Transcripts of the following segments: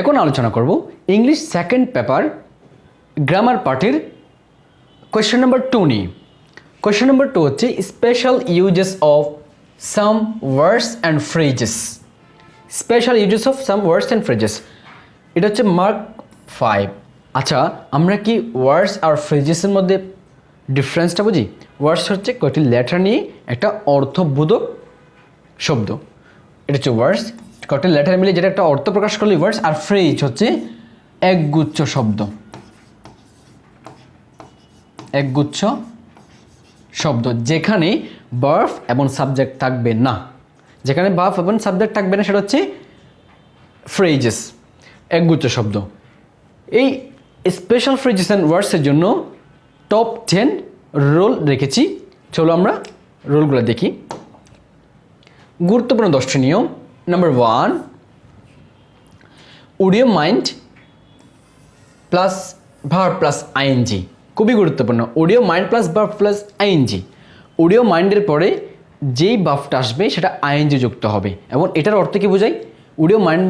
এখন আলোচনা করব ইংলিশ সেকেন্ড পেপার গ্রামার পার্টির কোয়েশ্চেন নাম্বার টু নিয়ে। কোয়েশ্চেন নাম্বার টু হচ্ছে special uses of some words and phrases special uses of some words and phrases এটা হচ্ছে মার্ক ফাইভ আচ্ছা আমরা কি ওয়ার্ডস আর ফ্রেজেসের মধ্যে ডিফারেন্সটা বুঝি? ওয়ার্ডস হচ্ছে কয়টি লেটার নিয়ে একটা অর্থবোধক শব্দ। এটা হচ্ছে ওয়ার্ডস কয়টি লেটার মিলে যেটা একটা অর্থ প্রকাশ করলে ওয়ার্ডস আর ফ্রেজ হচ্ছে একগুচ্ছ শব্দ। একগুচ্ছ শব্দ, যেখানে বার্ফ এবং সাবজেক্ট থাকবে না। যেখানে বার্ফ এবং সাবজেক্ট থাকবে না, সেটা হচ্ছে ফ্রেজেস একগুচ্ছ শব্দ। এই স্পেশাল ফ্রেজেস অ্যান্ড ওয়ার্ডসের জন্য টপ টেন রোল রেখেছি। চলো আমরা রোলগুলো দেখি। গুরুত্বপূর্ণ দশটি নিয়ম number one would you mind plus verb plus ING খুবই গুরুত্বপূর্ণ। Would you mind plus verb plus ING would you মাইন্ডের পরে যেই বাফটা আসবে, সেটা আইএনজি যুক্ত হবে। এবং এটার অর্থ কি বোঝায় অডিও মাইন্ড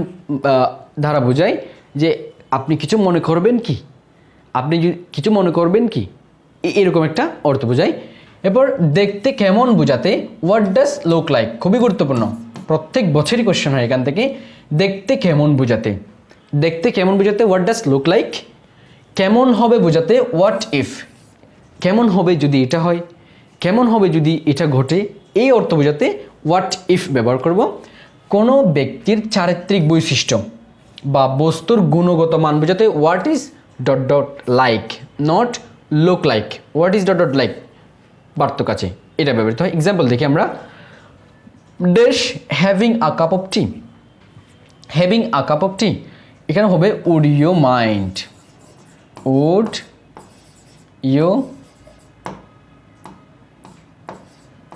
দ্বারা বোঝায় যে আপনি কিছু মনে করবেন কি? আপনি কিছু মনে করবেন কি? এরকম একটা অর্থ বোঝায় এরপর দেখতে কেমন বোঝাতে হোয়াট ডাস লুক লাইক খুবই গুরুত্বপূর্ণ। প্রত্যেক বছরই কোশ্চেন হয় এখান থেকে, দেখতে কেমন বোঝাতে? দেখতে কেমন বোঝাতে হোয়াট ডাস লুক লাইক কেমন হবে বোঝাতে হোয়াট ইফ কেমন হবে যদি এটা হয়? কেমন হবে যদি এটা ঘটে? এই অর্থ বোঝাতে হোয়াট ইফ ব্যবহার করব। কোনো ব্যক্তির চারিত্রিক বৈশিষ্ট্য বা বস্তুর গুণগত মান বোঝাতে what is dot dot like not look like what is dot dot like বার্তক আছে। এটা ব্যবহৃত হয়। এক্সাম্পল দেখি আমরা। Dash having a cup of tea having a cup of tea এখানে হবে would you mind would you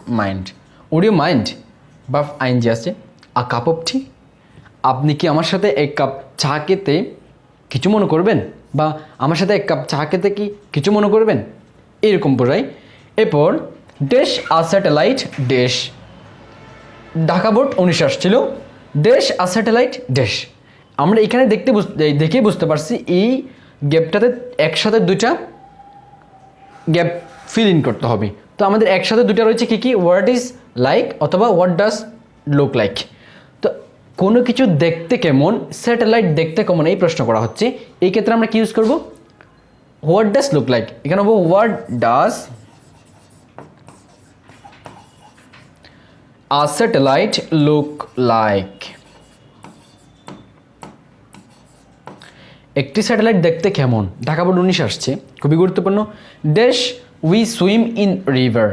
mind would you mind বা ING আছে আ কাপ অফ টি আপনি কি আমার সাথে এক কাপ চা খেতে কিছু মনে করবেন? বা, আমার সাথে এক কাপ চা খেতে কি কিছু মনে করবেন? এরকম বোঝাই এরপর dash a satellite dash Dhaka board উনিশ আসছিল। ডেশ আ স্যাটেলাইট ডেশ আমরা এখানে দেখতে দেখেই বুঝতে পারছি এই গ্যাপটাতে একসাথে দুইটা গ্যাপ ফিল ইন করতে হবে। তো আমাদের একসাথে দুটো রয়েছে কী কী? ওয়ার্ড ইজ লাইক অথবা হোয়াট ডাজ লুক লাইক তো কোনো কিছু দেখতে কেমন, স্যাটেলাইট দেখতে কেমন এই প্রশ্ন করা হচ্ছে। এই ক্ষেত্রে আমরা কি ইউজ করব? হোয়াট ডাজ লুক লাইক এখানে হব what does a satellite look like একটি স্যাটেলাইট দেখতে কেমন? ঢাকা বোর্ড উনিশ আসছে, খুবই গুরুত্বপূর্ণ। Dash we swim in river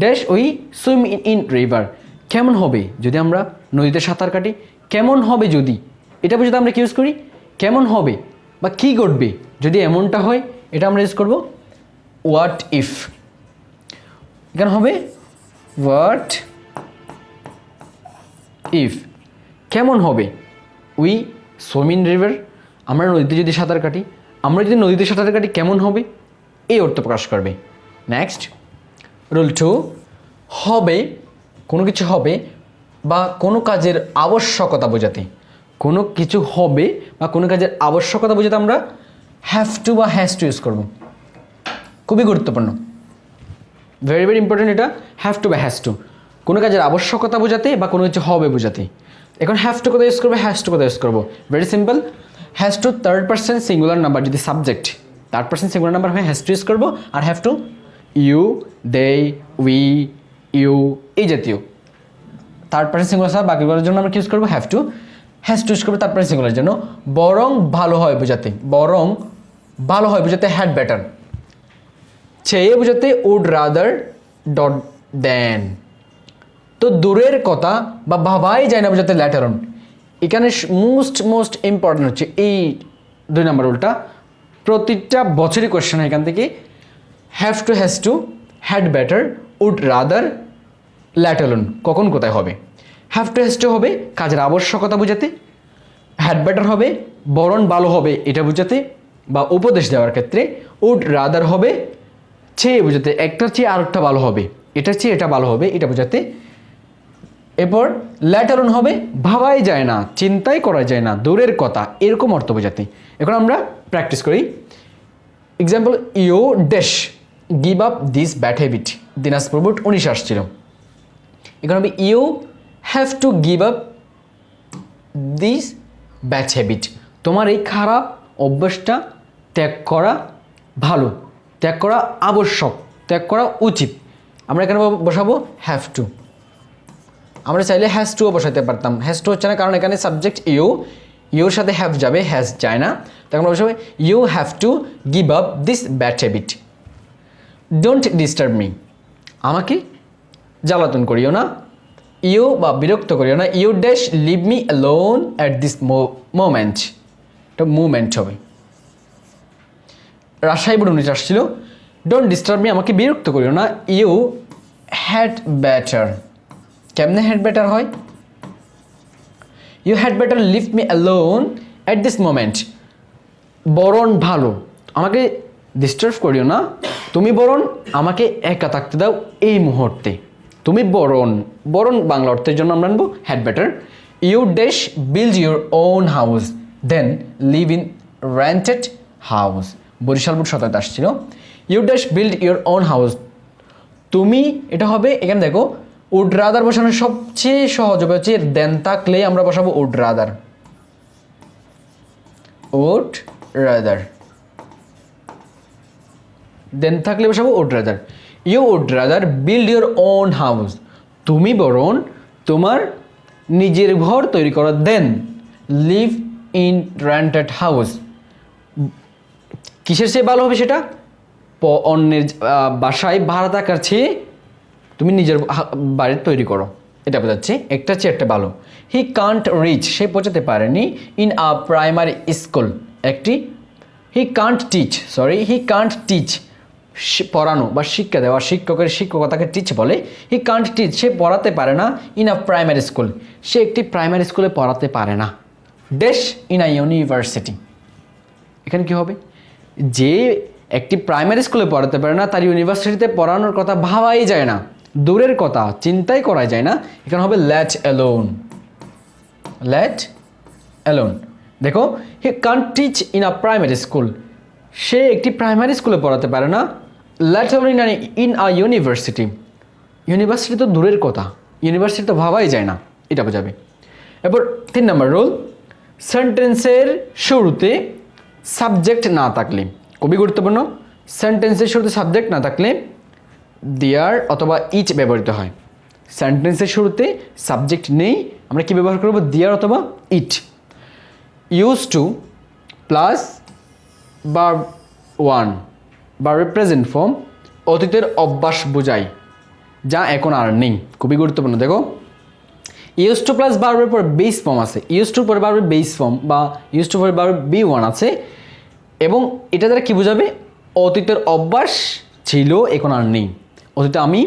dash we swim in in river কেমন হবে? যদি আমরা নদীতে সাঁতার কাটি, কেমন হবে যদি? এটা বুঝতে আমরা কি ইউজ করি? কেমন হবে? বা কী ঘটবে? যদি এমনটা হয়, এটা আমরা ইউজ করব হোয়াট ইফ এখানে হবে হোয়াট ইফ। কেমন হবে? উই সুইমিং রিভার, আমরা নদীতে যদি সাঁতার কাটি, আমরা যদি নদীতে সাঁতার কাটি, কেমন হবে? এই অর্থ প্রকাশ করবে। নেক্সট রুল টু হবে, কোনো কিছু হবে বা কোনো কাজের আবশ্যকতা বোঝাতে। কোনো কিছু হবে বা কোনো কাজের আবশ্যকতা বোঝাতে আমরা হ্যাভ টু বা হ্যাজ টু ইউজ করব। খুবই গুরুত্বপূর্ণ। ভেরি ভেরি ইম্পর্টেন্ট এটা হ্যাভ টু বা হ্যাজ টু কোনো কাজের আবশ্যকতা বোঝাতে বা কোনো কিছু হবে বোঝাতে। এখন হ্যাভ টু কথা ইউজ করব? হ্যাজ টু কথা ইউজ করব? Very simple has to third percent singular number যদি subject third percent singular number হয় হ্যাজ টু ইউজ করব আর have to you they we you এই জাতীয়। থার্ড পার্সন সিঙ্গুলার ছাড়া বাকিগুলোর জন্য আমরা কি ইউজ করব? Have to has to use করব থার্ড পার্সন সিঙ্গুলার জন্য। বরং ভালো হয় বোঝাতে, বরং ভালো হয় বোঝাতে হ্যাড বেটার চেয়ে বোঝাতে উড রাদার ডট দেন তো দূরের কথা বা ভাবাই যায় না বোঝাতে ল্যাটারন এখানে মোস্ট মোস্ট ইম্পর্টেন্ট হচ্ছে এই দুই নম্বর উল্টা প্রতিটা বছরই কোয়েশ্চেন এখান থেকে। Have to has to had better would rather ল্যাটারন কখন কোথায় হবে? হ্যাভ টু হ্যাজ টু হবে কাজের আবশ্যকতা বোঝাতে। হ্যাড বেটার হবে, বরণ ভালো হবে এটা বোঝাতে বা উপদেশ দেওয়ার ক্ষেত্রে। উড রাদার হবে, চেয়ে বোঝাতে। একটার চেয়ে আরেকটা ভালো হবে। এটা চেয়ে এটা ভালো হবে, এটা বোঝাতে। এরপর ল্যাটারন হবে, ভাবাই যায় না, চিন্তাই করা যায় না, দূরের কথা, এরকম অর্থ বোঝাতে। এখন আমরা প্র্যাকটিস করি। Example you dash give up this bad habit Dinajpur বুট উনিশ আসছিল। এখন হবে you have to give up this bad habit তোমার এই খারাপ অভ্যাসটা ত্যাগ করা ভালো, ত্যাগ করা আবশ্যক, ত্যাগ করা উচিত। আমরা এখানে বসাবো হ্যাভ টু আমরা চাইলে হ্যাজ টুও বসাতে পারতাম। হ্যাজ টু হচ্ছে না, কারণ এখানে সাবজেক্ট ইউ ইউর সাথে হ্যাভ যাবে হ্যাজ যায় না। তখন বসাবো you have to give up this bad habit don't disturb me আমাকে জ্বালাতন করিও না। ইউ বা বিরক্ত করিও না। You dash leave me alone at this moment এটা মুভমেন্ট হবে। রাজশাহী বুড়ো নিচে আসছিল। ডোন্ট ডিস্টার্ব মি আমাকে বিরক্ত করিও না। ইউ হ্যাড ব্যাটার কেমনে হ্যাড ব্যাটার হয়? You had better leave me alone at this moment বরণ ভালো। আমাকে ডিস্টার্ব করিও না। তুমি বরণ, আমাকে একা থাকতে দাও এই মুহূর্তে। তুমি বরণ। বরণ বাংলা অর্থের জন্য আমরা আনব had better you dash build your own house then live in rented house Barishal বুট শতাব্দী আসছিল you dash build your own house তুমি, এটা হবে, এখানে দেখো উড রাদার বসানোর সবচেয়ে সহজ হবে হচ্ছে, দেন থাকলে আমরা বসাবো would rather. Would rather. Then থাকলে বসাবো would rather. You would rather build your own house. তুমি বরং তোমার নিজের ঘর তৈরি করো, then live in rented house. কিসের চেয়ে ভালো হবে সেটা? অন্যের বাসায় ভাড়া থাকার চেয়ে তুমি নিজের বাড়ি তৈরি করো। এটা বোঝাচ্ছে। একটা চেয়ে একটা ভালো হি কান্ট রিচ সে পৌঁছাতে পারেনি ইন আ প্রাইমারি স্কুল একটি he can't teach sorry he can't teach পড়ানো বা শিক্ষা দেওয়া, শিক্ষকের শিক্ষকতাকে টিচ বলে। হি কান্ট টিচ সে পড়াতে পারে না ইন আ প্রাইমারি স্কুল সে একটি প্রাইমারি স্কুলে পড়াতে পারে না। ডেশ ইন আ ইউনিভার্সিটি এখানে কি হবে? যে একটি প্রাইমারি স্কুলে পড়াতে পারে না, তার ইউনিভার্সিটিতে পড়ানোর কথা ভাবাই যায় না। দূরের কথা, চিন্তাই করা যায় না। এখানে হবে ল্যাট অ্যালোন ল্যাট অ্যালোন দেখো, he can't teach in a primary school সে একটি প্রাইমারি স্কুলে পড়াতে পারে না। Let alone in in a university university তো দূরের কথা। ইউনিভার্সিটি তো ভাবাই যায় না। এটা বোঝাবে। এরপর তিন নম্বর রোল সেন্টেন্সের শুরুতে সাবজেক্ট না থাকলে, খুবই গুরুত্বপূর্ণ। সেন্টেন্সের শুরুতে সাবজেক্ট না থাকলে দেয়ার অথবা ইচ ব্যবহৃত হয়। সেন্টেন্সের শুরুতে সাবজেক্ট নেই, আমরা কি ব্যবহার করব? দেয়ার অথবা ইট ইউজ টু প্লাস বার ওয়ান বা প্রেজেন্ট ফর্ম অতীতের অভ্যাস বোঝায়, যা এখন আর নেই। খুবই গুরুত্বপূর্ণ, দেখো। ইউজ টু প্লাস বারবার পর বেস ফর্ম আছে। ইউজ টু পরে বারবার বেস ফর্ম বা ইউজ টু পরে বারবার বি ওয়ান আছে। এবং এটা দ্বারা কী বোঝাবে? অতীতের অভ্যাস ছিল, এখন আর নেই। অতীতে আমি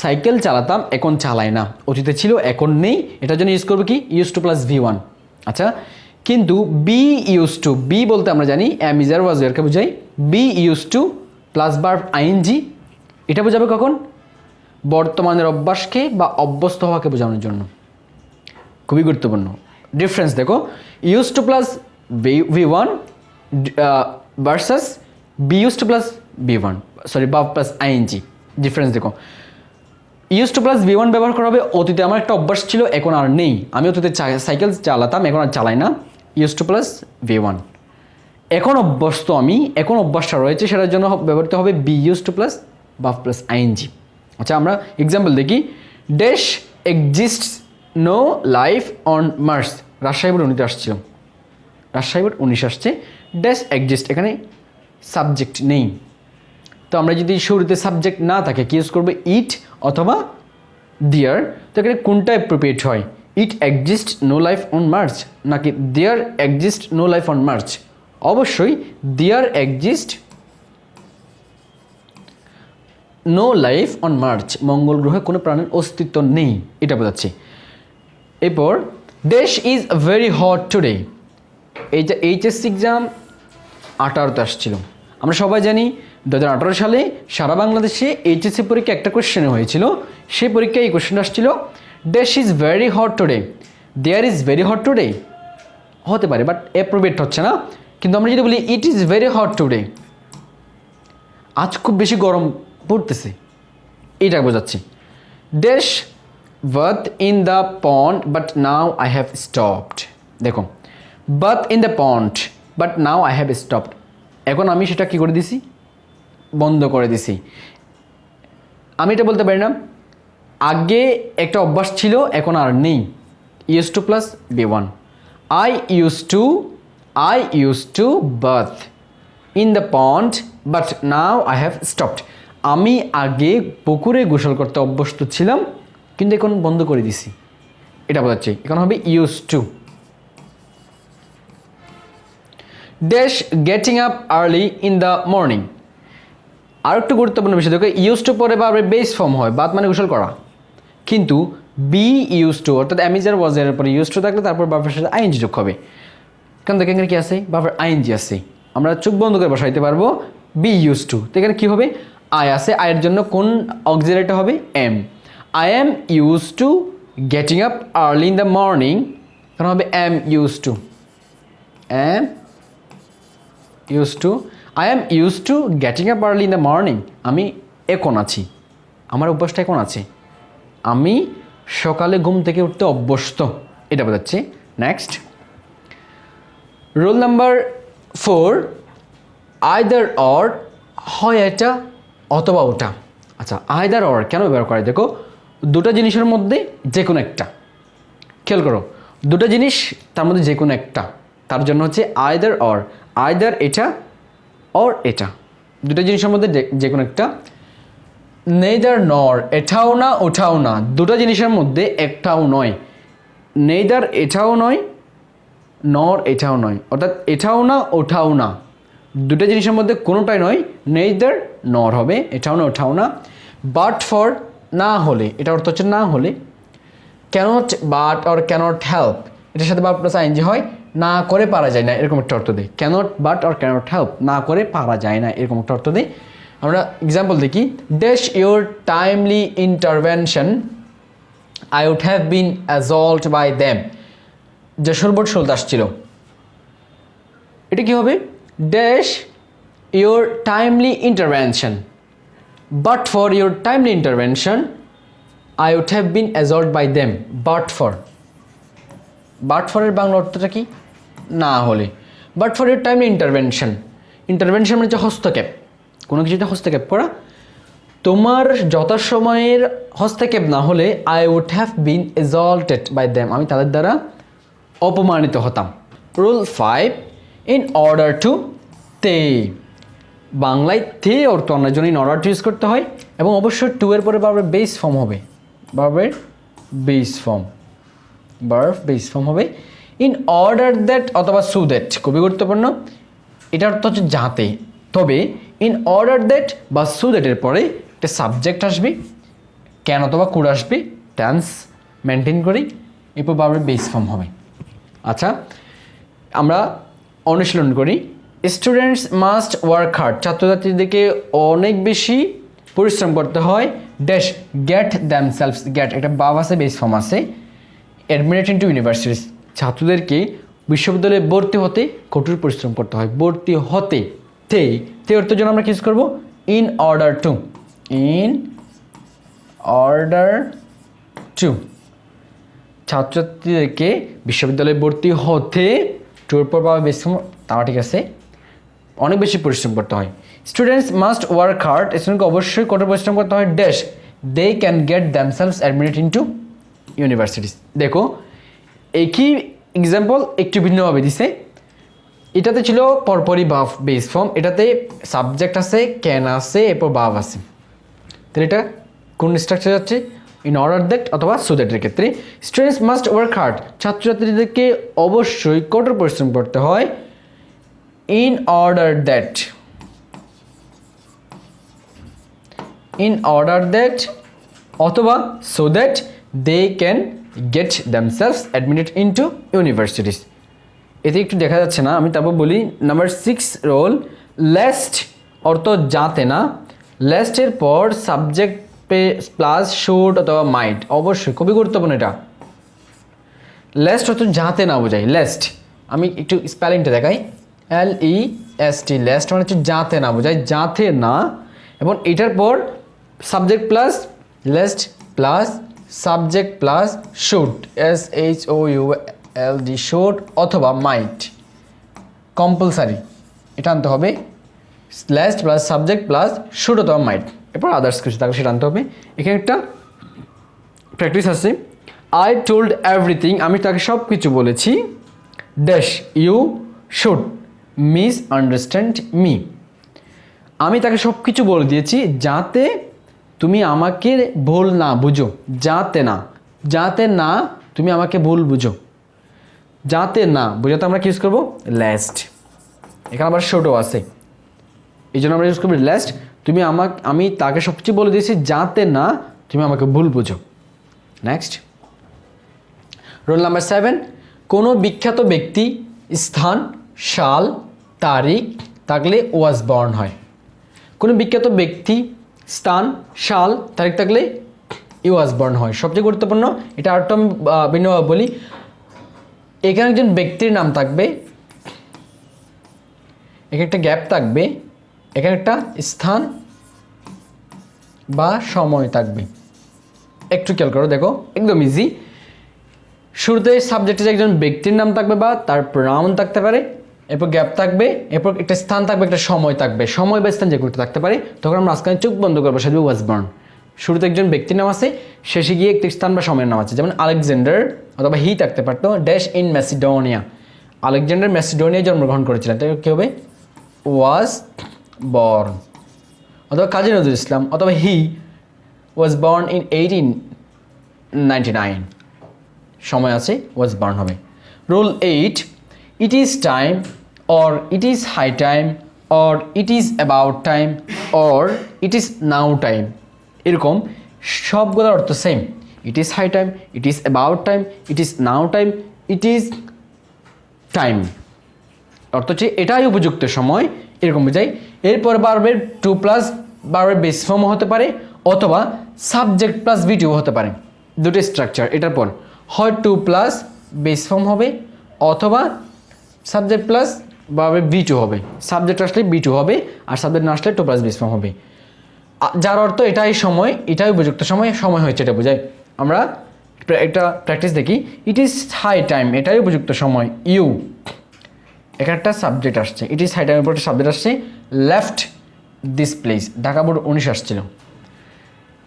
সাইকেল চালাতাম, এখন চালাই না। অতীতে ছিল, এখন নেই। এটার জন্য ইউজ করব কি? Use to plus V one আচ্ছা কিন্তু বি ইউজ টু বি বলতে আমরা জানি অ্যামিজার ওয়াজ ওয়ারকে বোঝাই। বি ইউজ টু প্লাস বার আইএনজি এটা বোঝাবে কখন? বর্তমানের অভ্যাসকে বা অভ্যস্ত হওয়াকে বোঝানোর জন্য। খুবই গুরুত্বপূর্ণ। ডিফারেন্স দেখো use to plus V one versus be use to plus B one sorry বা প্লাস আইএনজি ডিফারেন্স দেখো। Use to plus V one ব্যবহার করা হবে, অতীতে আমার একটা অভ্যাস ছিল, এখন আর নেই। আমি অতীতে সাইকেল চালাতাম, এখন আর চালাই না। Use to plus V one এখন অভ্যস্ত আমি, এখন অভ্যাসটা রয়েছে, সেটার জন্য ব্যবহৃত হবে be use to plus verb plus ING আচ্ছা আমরা এক্সাম্পল দেখি। Dash exist no life on Mars Rajshahi board উনিতে আসছিল। রাজশাহী বোর্ড উনিশ আসছে। ড্যাশ এক্সিস্ট এখানে সাবজেক্ট নেই। তো আমরা যদি শুরুতে সাবজেক্ট না থাকে, কি ইউজ করব? ইট অথবা দিয়ার। তো এখানে কোনটা অ্যাপ্রোপ্রিয়েট হয়? It exist no life on Mars নাকি there exist no life on Mars অবশ্যই there exist no life on Mars মঙ্গল গ্রহে কোনো প্রাণের অস্তিত্ব নেই, এটা বোঝাচ্ছে। এরপর, দেশ ইজ ভেরি হট টুডে এই যে এইচএসসি এক্সাম আঠারোতে আসছিল। আমরা সবাই জানি দু হাজার আঠারো সালে সারা বাংলাদেশে এইচএসসি পরীক্ষা একটা কোশ্চেন হয়েছিল। সেই পরীক্ষায় এই কোশ্চেন আসছিল dash is very hot today there is very hot today হতে পারে বাট অ্যাপ্রোভেট হচ্ছে না। কিন্তু আমরা যদি বলি it is very hot today আজ খুব বেশি গরম পড়তেছে। এটা বোঝাচ্ছি। Dash bathe in the pond but now I have stopped দেখো bathe in the pond but now I have stopped এখন আমি সেটা কি করে দিছি? বন্ধ করে দিছি। আমি এটা বলতে পারি না। আগে একটা অভ্যাস ছিল, এখন আর নেই। Use to plus B one I use to I use to bathe in the pond but now I have stopped আমি আগে পুকুরে গোসল করতে অভ্যস্ত ছিলাম, কিন্তু এখন বন্ধ করে দিছি। এটা বোঝাচ্ছি। এখন হবে use to dash getting up early in the morning আর একটু গুরুত্বপূর্ণ বিষয়, দেখো ইউজ টু পরে বা বেস ফর্ম হয়, বাদ মানে গোসল করা। কিন্তু বি ইউজ টু অর্থাৎ অ্যামিজার ওয়াজের পরে ইউজ টু থাকলে তারপর বাপের সাথে আইনজি যোগ হবে। কারণ দেখেন এখানে কি আছে? বাপের আইনজি আছে। আমরা চোখ বন্ধ করে বসাইতে পারব বি ইউজ টু তো এখানে কী হবে? আই আছে। আয়ের জন্য কোন অক্সিলারিটা হবে? Am I am used to getting up early in the morning কারণ হবে am used to am used to I am used to getting up early in the morning আমি এখন আছি। আমার অভ্যাসটা এখন আছে। আমি সকালে ঘুম থেকে উঠতে অভ্যস্ত। এটা বোঝাচ্ছি। Next rule number four either or হয় এটা অথবা ওটা। আচ্ছা আইদার অর কেন ব্যবহার করে? দেখো, দুটো জিনিসের মধ্যে যে কোনো একটা। খেয়াল করো, দুটো জিনিস তার মধ্যে যে কোনো একটা। তার জন্য হচ্ছে আইদার অর আইদার এটা অর এটা। দুটো জিনিসের মধ্যে যে- যে কোনো একটা। নেইদার নর, এটাও না ওঠাও না। দুটো জিনিসের মধ্যে একটাও নয়। নেইদার এটাও নয়, নর এটাও নয়। অর্থাৎ এটাও না ওঠাও না। দুটো জিনিসের মধ্যে কোনোটাই নয়, নেইদার নর হবে, এটাও না ওঠাও না। বাট ফর না হলে, এটা অর্থ হচ্ছে না হলে। Cannot but or cannot help. এটার সাথে বা প্লাস আইনজি হয়। না করে পারা যায় না, এরকম একটা অর্থ দেয়। Cannot but or cannot help না করে পারা যায় না, এরকম একটা অর্থ দেয়। আমরা এক্সাম্পল দেখি dash your timely intervention I would have been insulted by them যশোরবোট সোলদাস ছিল। এটা কী হবে? Dash your timely intervention but for your timely intervention I would have been insulted by them but for but ফরের Bangla অর্থটা কি? না হলে। But for your time intervention intervention মানে হচ্ছে হস্তক্ষেপ। কোনো কিছুতে হস্তক্ষেপ করা। তোমার যথাসময়ের হস্তক্ষেপ না হলে I would have been insulted by them আমি তাদের দ্বারা অপমানিত হতাম। Rule five in order to তে বাংলায় তে অর্থ অন্যের জন্য ইন অর্ডার টু ইউজ করতে হয়। এবং অবশ্যই টু এর পরে বারবার বেস ফর্ম হবে। বারবার base form verb base form হবে। ইন অর্ডার দ্যাট অথবা সু দ্যাট খুবই গুরুত্বপূর্ণ। এটা অর্থ হচ্ছে যাতে। তবে ইন অর্ডার দ্যাট বা সু দ্যাটের পরে একটা সাবজেক্ট আসবে কেন অথবা কুড আসবে ট্যান্স মেনটেন করি এরপর বারবার বেস ফর্ম হবে। আচ্ছা আমরা অনুশীলন করি। স্টুডেন্টস মাস্ট ওয়ার্ক হার্ড ছাত্রছাত্রীদেরকে অনেক বেশি পরিশ্রম করতে হয়। Dash get themselves get একটা বাব আছে বেস ফর্ম আছে। অ্যাডমিনেট ইন্টু ইউনিভার্সিটিস ছাত্রদেরকে বিশ্ববিদ্যালয়ে ভর্তি হতে কঠোর পরিশ্রম করতে হয়। ভর্তি হতে, তে তে অর্থের জন্য আমরা কি করব? In order to in order to ছাত্রছাত্রীদেরকে বিশ্ববিদ্যালয়ে ভর্তি হতে টুর পর বেশি তারা ঠিক আছে, অনেক বেশি পরিশ্রম করতে হয়। স্টুডেন্টস মাস্ট ওয়ার্ক হার্ড স্টুডেন্টকে অবশ্যই কঠোর পরিশ্রম করতে হয়। Dash they can get themselves admitted into universities দেখো একই এক্সাম্পল একটু ভিন্নভাবে দিছে। এটাতে ছিল পরপরই বাফ বেস ফর্ম এটাতে সাবজেক্ট আছে ক্যান আছে, এরপর বাভ আছে। তাহলে এটা কোন স্ট্রাকচার যাচ্ছে? ইন অর্ডার দ্যাট অথবা সো দ্যাটের ক্ষেত্রে। স্টুডেন্টস মাস্ট ওয়ার্ক হার্ড ছাত্রছাত্রীদেরকে অবশ্যই কঠোর পরিশ্রম করতে হয়। In order that in order that অথবা so that they can get themselves admitted into universities এতে একটু দেখা যাচ্ছে না, আমি তারপর বলি নাম্বার সিক্স রোল লেস্ট অর্থ যাতে না লেস্টের পর সাবজেক্ট পে প্লাস শুড অথবা মাইট অবশ্যই, খুবই গুরুত্বপূর্ণ এটা। লেস্ট অর্থ যাতে না বোঝাই লেস্ট আমি একটু স্পেলিংটা দেখাই এল ই এস টি লেস্ট মানে হচ্ছে যাতে না বোঝাই যাতে না, এবং এটার পর subject plus lest plus subject plus should S H O U L D should অথবা মাইট কম্পালসারি এটা আনতে হবে। Lest plus subject plus should অথবা মাইট এরপর আদার্স কিছু থাকলে সেটা আনতে হবে। এখানে একটা প্র্যাকটিস আছে। আই টোল্ড এভরিথিং আমি তাকে সব কিছু বলেছি। Dash you should misunderstand me আমি তাকে সব কিছু বলে দিয়েছি যাতে তুমি আমাকে ভুল না বুঝো, যাতে না যাতে না তুমি আমাকে ভুল বুঝো। যাতে না বোঝাতে আমরা কি ইউজ করব? ল্যাস্ট এখানে আবার শোটও আছে। এই জন্য আমরা ইউজ করব ল্যাস্ট তুমি আমাকে আমি তাকে সব কিছু বলে দিয়েছি, যাতে না তুমি আমাকে ভুল বুঝো। নেক্সট রোল নাম্বার সেভেন কোনো বিখ্যাত ব্যক্তি, স্থান, সাল, তারিখ থাকলে ওয়াজ বর্ন হয়। কোনো বিখ্যাত ব্যক্তি স্থান, সাল, তারিখ থাকলে ইওয়াজ বর্ন হয়। সবচেয়ে গুরুত্বপূর্ণ, এটা আরেকটু আমি ভিন্নভাবে বলি। এখানে একজন ব্যক্তির নাম থাকবে, এখানে একটা গ্যাপ থাকবে, এখানে একটা স্থান বা সময় থাকবে। একটু খেয়াল করো, দেখো, একদম ইজি শুরুতে সাবজেক্টে একজন ব্যক্তির নাম থাকবে বা তার নাম থাকতে পারে এরপর গ্যাপ থাকবে, এরপর একটা স্থান থাকবে, একটা সময় থাকবে। সময় বা স্থান যে করতে থাকতে পারে, তখন আমরা আজকাল চোখ বন্ধ করব সাথে ওয়াজ বর্ন শুরুতে একজন ব্যক্তির নাম আছে, শেষে গিয়ে একটি স্থান বা সময়ের নাম আছে, যেমন আলেকজান্ডার অথবা হি থাকতে পারতো ড্যাশ ইন ম্যাসিডোনিয়া। আলেকজান্ডার ম্যাসিডোনিয়ায় জন্মগ্রহণ করেছিলেন তাই কী হবে? ওয়াজ বর্ন অথবা কাজী নজরুল ইসলাম, অথবা he was born in eighteen ninety nine সময় আছে ওয়াজ বার্ন হবে। Rule eight, it is time or it is high time or it is about time or it is now time এরকম সবগুলোর অর্থ same it is high time it is about time it is now time it is time অর্থ হচ্ছে এটাই উপযুক্ত সময়। এরকম বোঝাই এরপর বারবের টু প্লাস বারবের বেস ফর্ম হতে পারে, অথবা সাবজেক্ট প্লাস ভিডিও হতে পারে। দুটো স্ট্রাকচার এটার পর। হয় টু প্লাস বেস ফর্ম হবে, অথবা সাবজেক্ট প্লাস বারবের বি টু হবে। সাবজেক্ট আসলে বি টু হবে আর সাবজেক্ট না আসলে টু প্লাস বেস হবে। যার অর্থ এটাই সময়, এটাই উপযুক্ত সময় সময় হয়েছে এটা বোঝায়। আমরা একটা প্র্যাকটিস দেখি। ইট ইজ হাই টাইম এটাই উপযুক্ত সময় ইউ এখানে একটা সাবজেক্ট আসছে। ইট ইজ হাই টাইমের উপর একটা সাবজেক্ট আসছে। Left this place Dhaka board উনিশ আসছিল।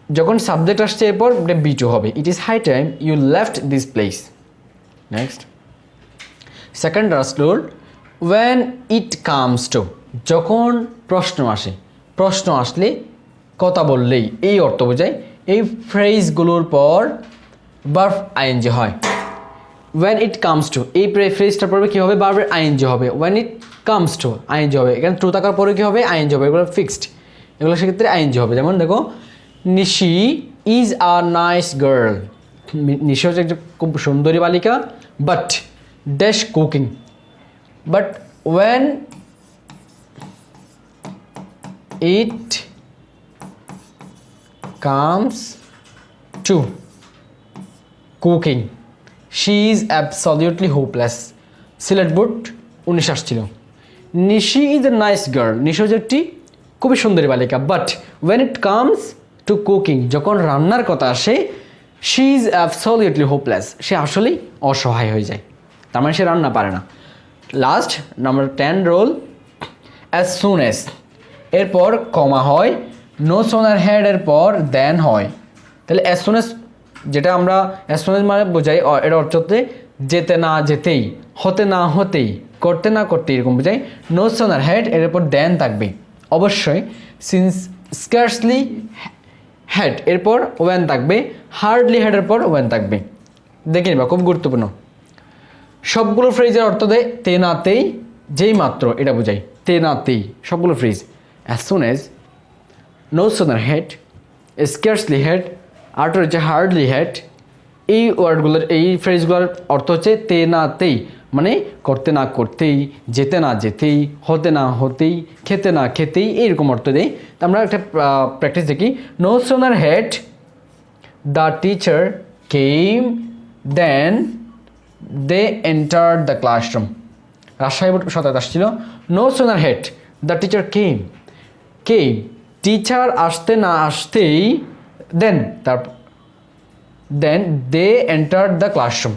যখন সাবজেক্ট আসছে এরপর এটা বি টু হবে। It is high time you left this place next second রাসলোর when it comes to যখন প্রশ্ন আসে, প্রশ্ন আসলে কথা বললেই, এই অর্থ বোঝায়, এই ফ্রেজগুলোর পর বার্ফ আইএনজি হয়। ওয়েন ইট কামস টু এই ফ্রেজটার পরে কী হবে? বারবার আইএনজি হবে। When it comes to ING হবে। এখানে ট্রু থাকার পরে কী হবে? আইএনজি হবে। এগুলো ফিক্সড এগুলো সেক্ষেত্রে আইএনজি হবে। যেমন দেখো, Nishi is a nice girl Nishi হচ্ছে একজন খুব সুন্দরী বালিকা but dash cooking but when it comes to cooking she is absolutely hopeless Sylhet board উনিশ আসছিল। Nishi is a nice girl Nishi একটি খুবই সুন্দরী বালিকা। But when it comes to cooking যখন রান্নার কথা আসে শি ইজ অ্যাবসলিউটলি হোপলেস সে আসলেই অসহায় হয়ে যায়। তার মানে সে রান্না পারে না। Last number ten rule as soon as এরপর কমা হয় নো সোনার হেডের পর দেন হয়। তাহলে অ্যাজ সুন এস যেটা আমরা অ্যাজ সুন এস মানে বোঝাই এর অর্থ হচ্ছে যেতে না যেতেই, হতে না হতেই, করতে না করতে এরকম বোঝাই। নো সোনার হেড এর উপর দেন থাকবে। অবশ্যই সিন্স স্কার্সলি হ্যাড এরপর ওয়েন থাকবে হার্ডলি হেডের পর ওয়েন থাকবে। দেখে নিবা, খুব গুরুত্বপূর্ণ। সবগুলো ফ্রেজের অর্থ দেয় তে নাতেই যেই মাত্র, এটা বোঝাই। তে নাতেই সবগুলো phrase. As soon as no sooner had scarcely had art হচ্ছে হার্ডলি হেড এই ওয়ার্ডগুলোর এই ফ্রেজগুলোর অর্থ হচ্ছে তে না তেই মানে করতে না করতেই, যেতে না যেতেই, হতে না হতেই, খেতে না খেতেই, এইরকম অর্থ দেয়। আমরা একটা প্র্যাকটিস দেখি। No sooner had the teacher came then they enter the classroom Rajshahi board সতাত আসছিল। No sooner had the teacher came K teacher আসতে না আসতেই দেন তার then they enter the classroom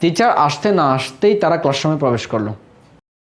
teacher আসতে না আসতেই তারা ক্লাসরুমে প্রবেশ করল।